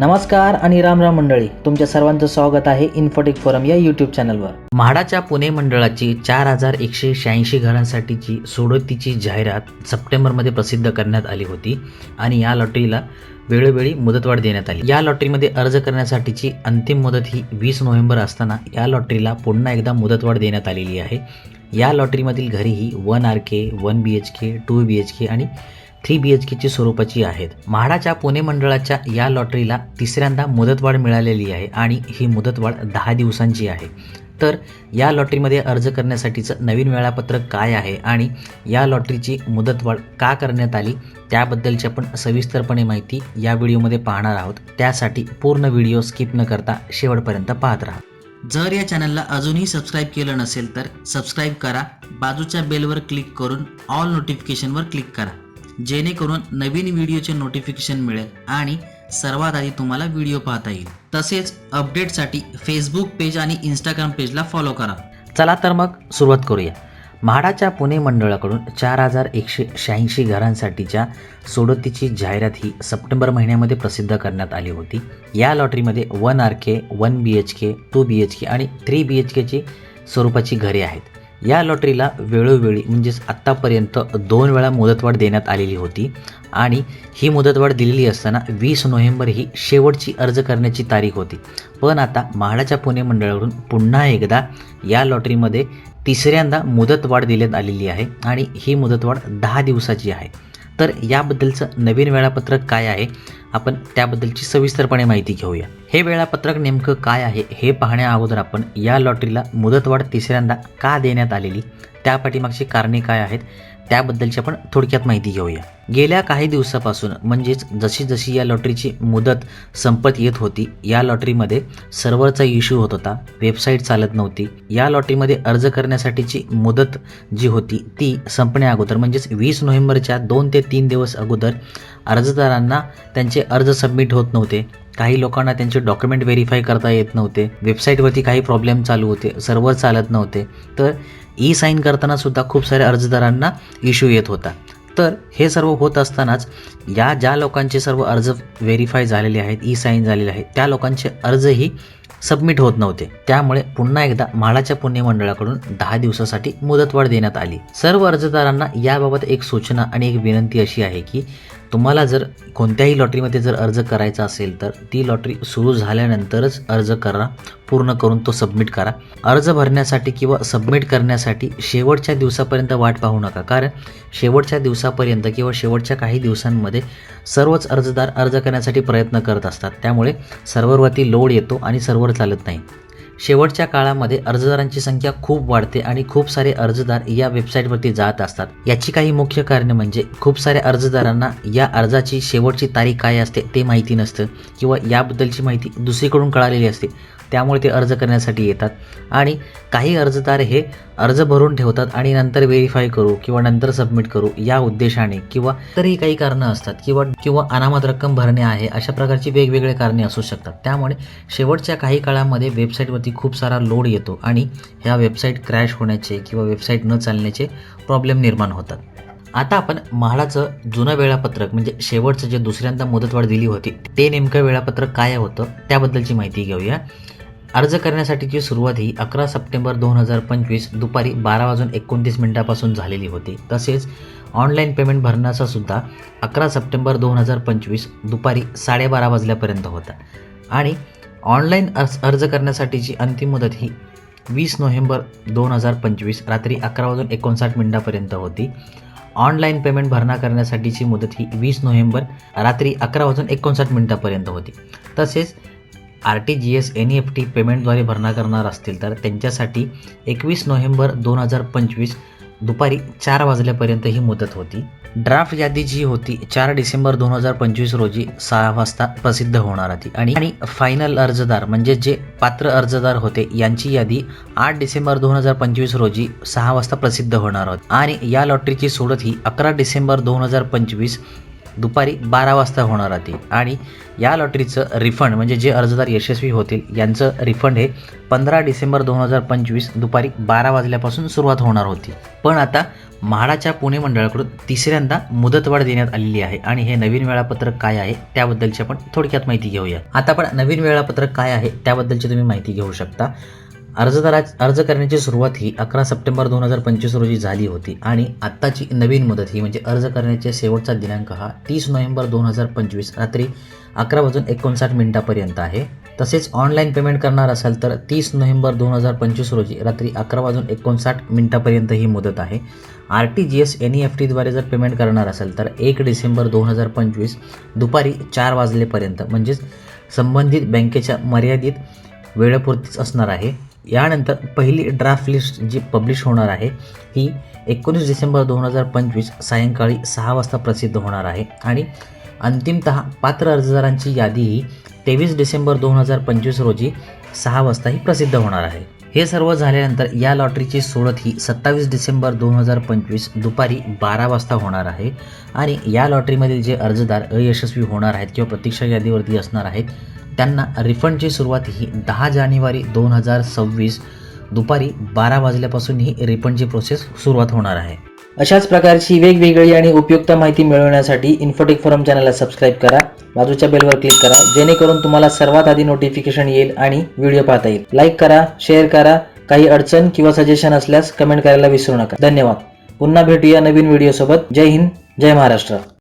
नमस्कार आणि राम राम मंडळी तुमच्या सर्वांचं स्वागत आहे इन्फोटेक फोरम या यूट्यूब चॅनलवर म्हाडाच्या पुणे मंडळाची चार हजार एकशे शहाऐंशी घरांसाठीची सोडतीची जाहिरात सप्टेंबरमध्ये प्रसिद्ध करण्यात आली होती आणि या लॉटरीला वेळोवेळी मुदतवाढ देण्यात आली. या लॉटरीमध्ये अर्ज करण्यासाठीची अंतिम मुदत ही वीस नोव्हेंबर असताना या लॉटरीला पुन्हा एकदा मुदतवाढ देण्यात आलेली आहे. या लॉटरीमधील घरीही one R K one B H K two B H K आणि थ्री बी एच केची स्वरूपाची आहेत. म्हाडाच्या पुणे मंडळाच्या या लॉटरीला तिसऱ्यांदा मुदतवाढ मिळालेली आहे आणि ही मुदतवाढ दहा दिवसांची आहे. तर या लॉटरीमध्ये अर्ज करण्यासाठीचं नवीन वेळापत्रक काय आहे आणि या लॉटरीची मुदतवाढ का करण्यात आली त्याबद्दलची आपण सविस्तरपणे माहिती या व्हिडिओमध्ये पाहणार आहोत. त्यासाठी पूर्ण व्हिडिओ स्किप न करता शेवटपर्यंत पाहत राहा. जर या चॅनलला अजूनही सबस्क्राईब केलं नसेल तर सबस्क्राईब करा बाजूच्या बेलवर क्लिक करून ऑल नोटिफिकेशनवर क्लिक करा. जेणेकरून नवीन व्हिडिओचे नोटिफिकेशन मिळेल आणि सर्वात आधी तुम्हाला व्हिडिओ पाहता येईल. तसेच अपडेटसाठी फेसबुक पेज आणि इंस्टाग्राम पेजला फॉलो करा. चला तर मग सुरुवात करूया. म्हाडाच्या पुणे मंडळाकडून चार हजार एकशे शहाऐंशी घरांसाठीच्या सोडतीची जाहिरात ही सप्टेंबर महिन्यामध्ये प्रसिद्ध करण्यात आली होती. या लॉटरीमध्ये one R K one B H K two B H K आणि थ्री बी एच केची स्वरूपाची घरे आहेत. या लॉटरीला वेळोवेळी म्हणजेच आत्तापर्यंत दोन वेळा मुदतवाढ देण्यात आलेली होती आणि ही मुदतवाढ दिलेली असताना वीस नोव्हेंबर ही शेवटची अर्ज करण्याची तारीख होती. पण आता म्हाडाच्या पुणे मंडळावरून पुन्हा एकदा या लॉटरीमध्ये तिसऱ्यांदा मुदतवाढ देण्यात आलेली आहे आणि ही मुदतवाढ दहा दिवसाची आहे. तर याबद्दलचं नवीन वेळापत्रक काय आहे? आपण त्याबद्दलची सविस्तरपणे माहिती घेऊया. हे वेळापत्रक नेमकं काय आहे हे पाहण्या अगोदर आपण या लॉटरीला मुदतवाढ तिसऱ्यांदा का देण्यात आलेली? त्या पाठीमागची कारणे काय आहेत त्याबद्दलची आपण थोडक्यात माहिती घेऊया. गेल्या काही दिवसापासून म्हणजेच जशी जशी या लॉटरीची मुदत संपत येत होती या लॉटरीमध्ये सर्व्हरचा इश्यू होत होता वेबसाईट चालत नव्हती. या लॉटरीमध्ये अर्ज करण्यासाठीची मुदत जी होती ती संपण्या अगोदर म्हणजेच वीस नोव्हेंबरच्या दोन ते तीन दिवस अगोदर अर्जदारांना त्यांचे अर्ज सबमिट होत नव्हते. काही लोकांना त्यांचे डॉक्युमेंट व्हेरीफाय करता येत नव्हते. वेबसाईटवरती काही प्रॉब्लेम चालू होते सर्व्हर चालत नव्हते. तर ई साईन करताना सुद्धा खूप साऱ्या अर्जदारांना इश्यू येत होता. तर हे सर्व होत असतानाच या ज्या लोकांचे सर्व अर्ज व्हेरीफाय झालेले आहेत ई साईन झालेले आहेत त्या लोकांचे अर्जही सबमिट होत नव्हते. त्यामुळे पुन्हा एकदा म्हाडाच्या पुणे मंडळाकडून दहा दिवसासाठी मुदतवाढ देण्यात आली. सर्व अर्जदारांना याबाबत एक सूचना आणि एक विनंती अशी आहे की तुम्हाला जर कोणत्याही लॉटरीमध्ये जर अर्ज करायचा असेल तर ती लॉटरी सुरू झाल्यानंतरच अर्ज करा पूर्ण करून तो सबमिट करा. अर्ज भरण्यासाठी किंवा सबमिट करण्यासाठी शेवटच्या दिवसापर्यंत वाट पाहू नका. कारण शेवटच्या दिवसापर्यंत किंवा शेवटच्या काही दिवसांमध्ये सर्वच अर्जदार अर्ज करण्यासाठी प्रयत्न करत असतात. त्यामुळे सर्व्हरवरती लोड येतो आणि सर्व्हर चालत नाही. शेवटच्या काळामध्ये अर्जदारांची संख्या खूप वाढते आणि खूप सारे अर्जदार या वेबसाईटवरती जात असतात. याची काही मुख्य कारणे म्हणजे खूप साऱ्या अर्जदारांना या अर्जाची शेवटची तारीख काय असते ते माहिती नसतं किंवा याबद्दलची माहिती दुसरीकडून कळालेली असते. त्यामुळे ते अर्ज करण्यासाठी येतात. आणि काही अर्जदार हे अर्ज भरून ठेवतात आणि नंतर व्हेरीफाय करू किंवा नंतर सबमिट करू या उद्देशाने किंवा तरी काही कारणं असतात किंवा किंवा अनामत रक्कम भरणे आहे अशा प्रकारची वेगवेगळे कारणे असू शकतात. त्यामुळे शेवटच्या काही काळामध्ये वेबसाईटवरती खूप सारा लोड येतो आणि ह्या वेबसाईट क्रॅश होण्याचे किंवा वेबसाईट न चालण्याचे प्रॉब्लेम निर्माण होतात. आता आपण म्हाडाचं जुनं वेळापत्रक म्हणजे शेवटचं जे दुसऱ्यांदा मुदतवाढ दिली होती ते नेमकं वेळापत्रक काय होतं त्याबद्दलची माहिती घेऊया. अर्ज करण्यासाठीची सुरुवात ही अकरा सप्टेंबर दोन हजार पंचवीस दुपारी बारा वाजून एकोणतीस मिनिटापासून झालेली होती. तसेच ऑनलाईन पेमेंट भरण्याचा सुद्धा अकरा सप्टेंबर दोन हजार पंचवीस दुपारी साडेबारा वाजल्यापर्यंत होता. आणि ऑनलाईन अर्ज अर्ज करण्यासाठीची अंतिम मुदत ही वीस नोव्हेंबर दोन हजार पंचवीस रात्री अकरा वाजून एकोणसाठ मिनिटापर्यंत होती. ऑनलाईन पेमेंट भरणा करण्यासाठीची मुदत ही वीस नोव्हेंबर रात्री अकरा वाजून एकोणसाठ मिनिटापर्यंत होती. तसेच R T G S N E F T पेमेंटद्वारे भरणा करणार असतील तर त्यांच्यासाठी एकवीस नोव्हेंबर दोन हजार पंचवीस दुपारी चार वाजल्यापर्यंत ही मुदत होती. ड्राफ्ट यादी जी होती चार डिसेंबर दोन हजार पंचवीस रोजी सहा वाजता प्रसिद्ध होणार होती. आणि फायनल अर्जदार म्हणजे जे पात्र अर्जदार होते यांची यादी आठ डिसेंबर दोन हजार पंचवीस रोजी सहा वाजता प्रसिद्ध होणार होती. आणि या लॉटरीची सोडत ही अकरा डिसेंबर दोन हजार पंचवीस दुपारी बारा वाजता होणार होती आणि या लॉटरीचं रिफंड म्हणजे जे अर्जदार यशस्वी होतील यांचं रिफंड हे पंधरा डिसेंबर दोन हजार पंचवीस दुपारी बारा वाजल्यापासून सुरुवात होणार होती. पण आता म्हाडाच्या पुणे मंडळाकडून तिसऱ्यांदा मुदतवाढ देण्यात आलेली आहे. आणि हे नवीन वेळापत्रक काय आहे त्याबद्दलची आपण थोडक्यात माहिती घेऊया. आता आपण नवीन वेळापत्रक काय आहे त्याबद्दलची तुम्ही माहिती घेऊ शकता. अर्जदारा अर्ज करण्याची सुरुवात ही अकरा सप्टेंबर दोन हजार पंचवीस रोजी झाली होती आणि आत्ताची नवीन मुदत ही म्हणजे अर्ज करण्याचा शेवटचा दिनांक हा तीस नोव्हेंबर दोन हजार पंचवीस रात्री अकरा वाजून एकोणसाठ मिनिटापर्यंत आहे. तसेच ऑनलाईन पेमेंट करणार असाल तर तीस नोव्हेंबर दोन हजार पंचवीस रोजी रात्री अकरा वाजून एकोणसाठ मिनिटापर्यंत ही मुदत आहे. R T G S N E F टीद्वारे जर पेमेंट करणार असेल तर एक डिसेंबर दोन हजार पंचवीस दुपारी चार वाजलेपर्यंत म्हणजेच संबंधित बँकेच्या मर्यादित वेळेपुरतीच असणार आहे. यानंतर पहिली ड्राफ्ट लिस्ट जी पब्लिश होणार आहे ही एकोणीस डिसेंबर दोन हजार पंचवीस सायंकाळी सहा वाजता प्रसिद्ध होणार आहे. आणि अंतिमतः पात्र अर्जदारांची यादी ही तेवीस डिसेंबर दोन हजार पंचवीस रोजी सहा वाजता ही प्रसिद्ध होणार आहे. हे सर्व झाल्यानंतर या लॉटरीची सोडत ही सत्तावीस डिसेंबर दोन हजार पंचवीस दुपारी बारा वाजता होणार आहे. आणि या लॉटरीमधील जे अर्जदार अयशस्वी होणार आहेत किंवा प्रतीक्षा यादीवरती असणार आहेत त्यांना रिफंडची सुरुवात ही दहा जानेवारी दोन हजार सव्वीस दुपारी बारा वाजल्यापासून ही रिफंडची प्रोसेस सुरुवात होणार आहे. अशाच प्रकारची वेगवेगळी आणि उपयुक्त माहिती मिळवण्यासाठी इन्फोटेक फोरम चॅनलला सबस्क्राईब करा. बाजूच्या बेलवर क्लिक करा. जेणेकरून तुम्हाला सर्वात आधी नोटिफिकेशन येईल आणि व्हिडिओ पाहता येईल. लाईक करा शेअर करा. काही अडचण किंवा सजेशन असल्यास कमेंट करायला विसरू नका. धन्यवाद. पुन्हा भेटूया नवीन व्हिडिओसोबत जय हिंद जय महाराष्ट्र.